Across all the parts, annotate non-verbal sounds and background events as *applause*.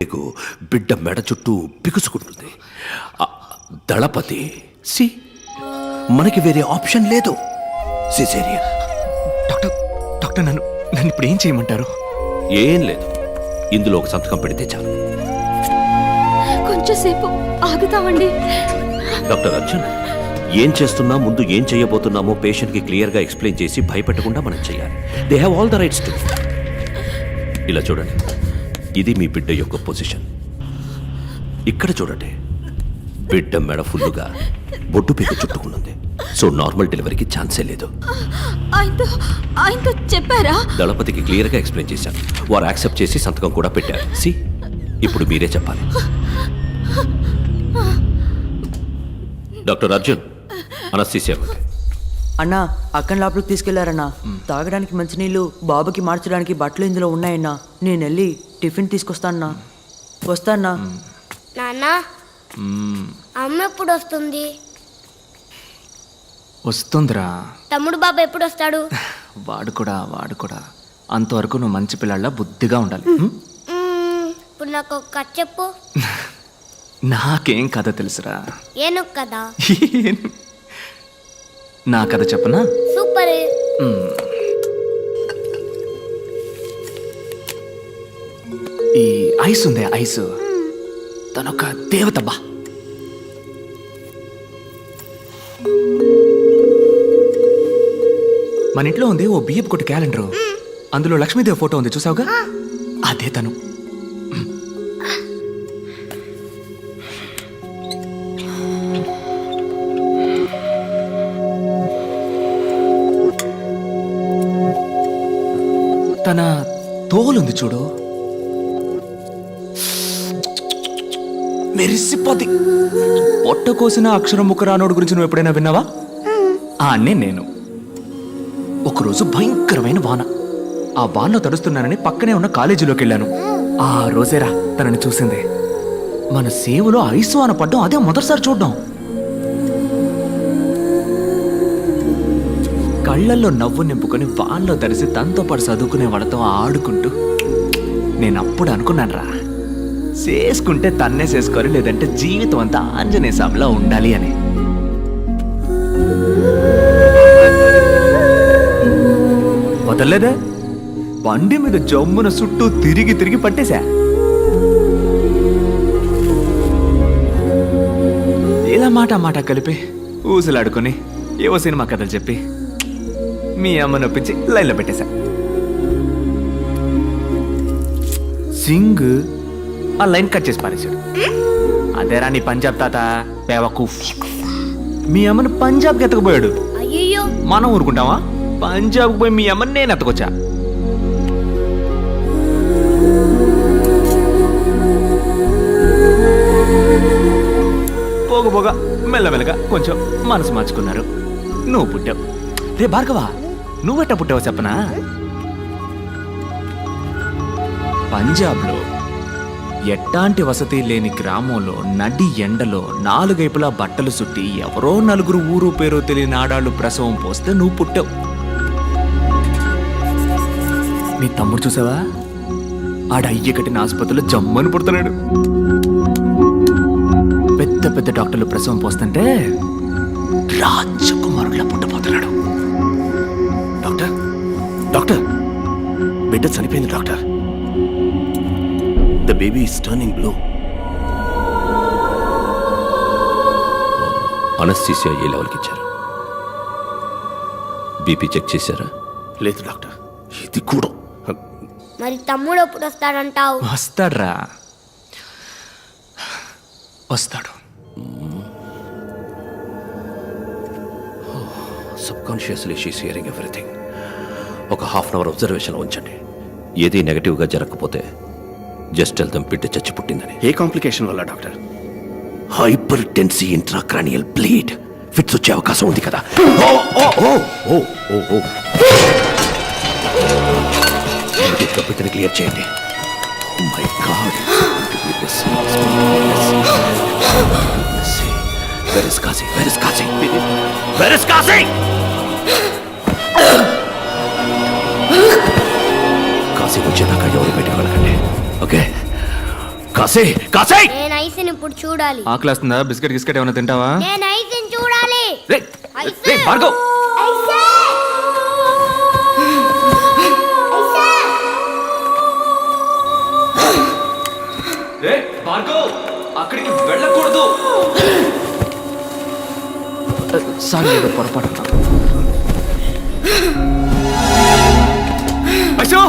నీకు బిడ్డ మెడ చుట్టూ బిగుసుకుంటుంది. దళపతి సి మనకి వేరే ఆప్షన్ లేదు. సిసేరియన్ డాక్టర్ డాక్టర్ నన్ను నన్ను ఇప్పుడు ఏం చేయమంటారు? ఏం లేదు. ఇందులో ఒక సంతకం పెడితే చాలు. కొంచెం సేపు ఆగుతామండి. డాక్టర్ అర్జున్ ఏం చేస్తున్నా ముందు ఏం చేయబోతున్నామో పేషెంట్కి క్లియర్గా ఎక్స్ప్లెయిన్ చేసి భయపెట్టకుండా మనం చేయాలి. They have all the rights to ఇలా చూడండి. ఇది మీ బిడ్డ యొక్క పొజిషన్. ఇక్కడ చూడండి. బిడ్డ మెడ ఫుల్లుగా బొడ్డు పీక చుట్టుకున్నది సో నార్మల్ డెలివరీకి ఛాన్సే లేదు. ఆయనతో ఆయనతో చెప్పారా? దళపతికి క్లియర్గా ఎక్స్ప్లెయిన్ చేశాను వారు యాక్సెప్ట్ చేసి సంతకం కూడా పెట్టారు. సి ఇప్పుడు మీరే చెప్పాలి. డాక్టర్ అర్జున్ అనస్థీసియా అన్నా అక్కని లోపలికి తీసుకెళ్ళారన్నా. తాగడానికి మంచినీళ్ళు బాబుకి మార్చడానికి బట్టలు ఇందులో ఉన్నాయన్నా. నేను వెళ్ళి టిఫిన్ తీసుకొస్తానన్నా. వస్తానా నాన్న అమ్మ ఎప్పుడు వస్తుంది? వస్తుందిరా. తమ్ముడు బాబా ఎప్పుడు వస్తాడు? *laughs* వాడు కూడా వాడు కూడా. అంతవరకు నువ్వు మంచి పిల్లల్లా బుద్ధిగా ఉండాలి. ఇప్పుడు నాకు ఒక కథ చెప్పు. *laughs* నాకేం కథ తెలుసురా? ఏనుగు కదా *laughs* నా కథ చెప్పనా? సూపర్. ఈ ఐస్ ఉందే ఐస్? తనొక దేవత బా. మన ఇంట్లో ఉంది ఓ బియ్యపు కొట్టు క్యాలెండర్. అందులో లక్ష్మీదేవి ఫోటో ఉంది చూసావుగా? అదే తను. తన తోలుంది చూడు. మెరిసిపోద్ది. పొట్ట కోసిన అక్షరం ముక్క రానోడు గురించి నువ్వు ఎప్పుడైనా విన్నావా? ఆ అన్నే నేను. ఒకరోజు భయంకరమైన వాన. ఆ వానలో తడుస్తున్నానని పక్కనే ఉన్న కాలేజీలోకి వెళ్ళాను. ఆ రోజేరా తనని చూసింది. మన సేవలో ఐసు వాన పడ్డం అదే మొదటిసారి చూడ్డం. కళ్ళల్లో నవ్వు నింపుకొని వాళ్ళలో తరిసి తనతో పాటు చదువుకునే వాళ్ళతో ఆడుకుంటూ నేను అప్పుడు అనుకున్నాను రా చేసుకుంటే తన్నే చేసుకోవాలి లేదంటే జీవితం అంతా ఆంజనేయ స్వామిలా ఉండాలి అని. వదలలేదా? బండి మీద జమ్మున చుట్టూ తిరిగి తిరిగి పట్టేశా? ఇలా మాట మాట కలిపి ఊసలాడుకొని ఏవో సినిమా కథలు చెప్పి మీ అమ్మ నొప్పించి లైన్లో పెట్టేశా. సింగ్. ఆ లైన్ కట్ చేసి పారేశాడు. అదేరా నీ పంజాబ్ తాత బేవకూఫ్ మీ అమ్మను పంజాబ్కి ఎత్తకపోయాడు. అయ్యో మనం ఊరుకుంటావా పంజాబ్కి పోయి మీ అమ్మని నేను ఎత్తకొచ్చా? పోగ పోగ మెల్లమెల్లగా కొంచెం మనసు మార్చుకున్నారు. నువ్వు పుట్టావు. రే భార్గవా నువ్వెట్ట పుట్టావు చెప్పనా? పంజాబ్లో ఎట్టాంటి వసతి లేని గ్రామంలో నడి ఎండలో నాలుగైపులా బట్టలు సుట్టి ఎవరో నలుగురు ఊరు పేరు తెలియని ఆడాళ్ళు ప్రసవం పోస్తే నువ్వు పుట్టావు. నీ తమ్ముడు చూసావా? ఆడ అయ్య కట్టిన ఆసుపత్రిలో జమ్మని పుడుతున్నాడు పెద్ద పెద్ద డాక్టర్లు ప్రసవం పోస్తుంటే రాజకుమారులా పుట్టబోతున్నాడు. డాక్టర్? డాక్టర్? బిడ్డ చనిపోయింది doctor. The baby is turning blue. Anaesthesia ఏ లెవెల్కి ఇచ్చారు? బీపీ చెక్ చేశారా? లేదు డాక్టర్. ఇది కూడా. మరి తమ్ముడు ఎప్పుడు వస్తాడంటావు? వస్తాడ్రా. వస్తాడు. Sub consciously she's hearing everything ఒక హాఫ్ అన్ అవర్ అబ్జర్వేషన్లో ఉంచండి. ఏది నెగటివ్గా జరగకపోతే జస్ట్ వెళ్తాం బిడ్డ చచ్చి పుట్టిందని. ఏ కాంప్లికేషన్ వల్ల doctor? Hypertensive intracranial bleed fits వచ్చే అవకాశం ఉంది కదా. ఓ ఓ ఓ ఓ ఓ ఓ. బిడ్డని క్లియర్ చేయండి. My god where is Kashi where is Kashi కాసే కాసే! నేను ఐస్ని ఇప్పుడు చూడాలి. ఆకలేస్తుందా? బిస్కెట్ గిస్కెట్ ఏమైనా తింటావా? నేను ఐస్ని చూడాలి. రే రే భార్గవ్! ఐసే! ఐసే! రే భార్గవ్! అక్కడికి వెళ్ళకూడదు. సారీ ఏదో పొరపాటు ఐసో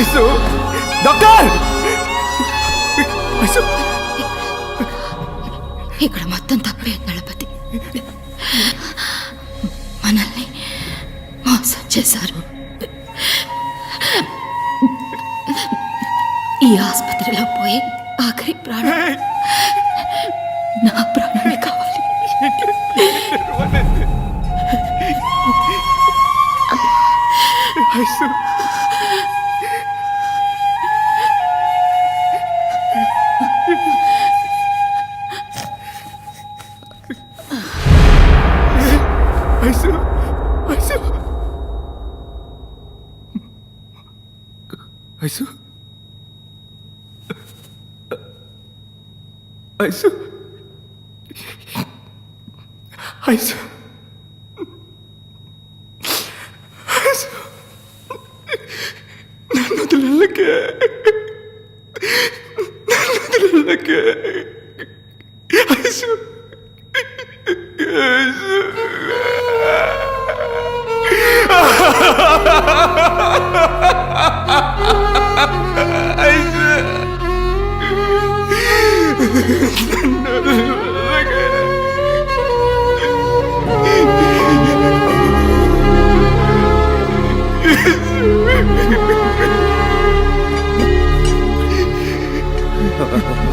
ఐసో డాక్టర్ ఇక్కడ మొత్తం తప్పే దళపతి మనల్ని మోసం చేశారు ఈ ఆసుపత్రిలో పోయి ఆఖరి ప్రాణం నా ప్రాణమే కావాలి ఐసో ఐసో ఐసో ఐసో నన్ను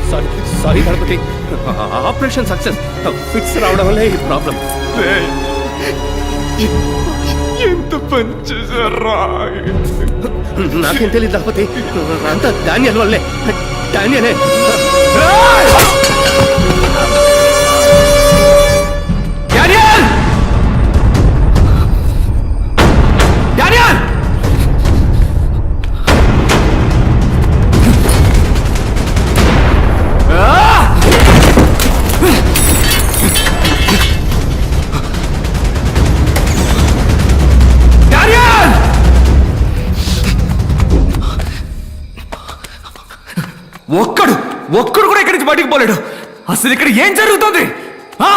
sorry sorry Ganapati operation success fits రావడం వల్లే ఈ ప్రాబ్లం ఎంత పని చేశారా? నాకేం తెలియదు గణపతి అంతా డానియల్ వల్లే. డానియల్ ఒక్కడు ఒక్కడు కూడా ఇక్కడి నుంచి బయటికి పోలేడు అసలు ఇక్కడ ఏం జరుగుతుంది ఆ?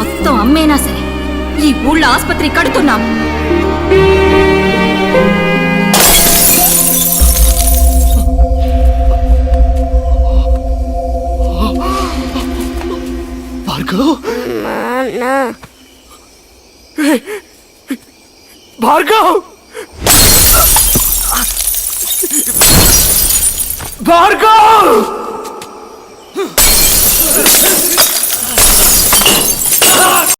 మొత్తం అమ్మేనా సరే? ఈ ఊళ్ళో ఆసుపత్రి కడుతున్నాం. భార్గవ్? భార్గవ్? భార్గవ్! Cause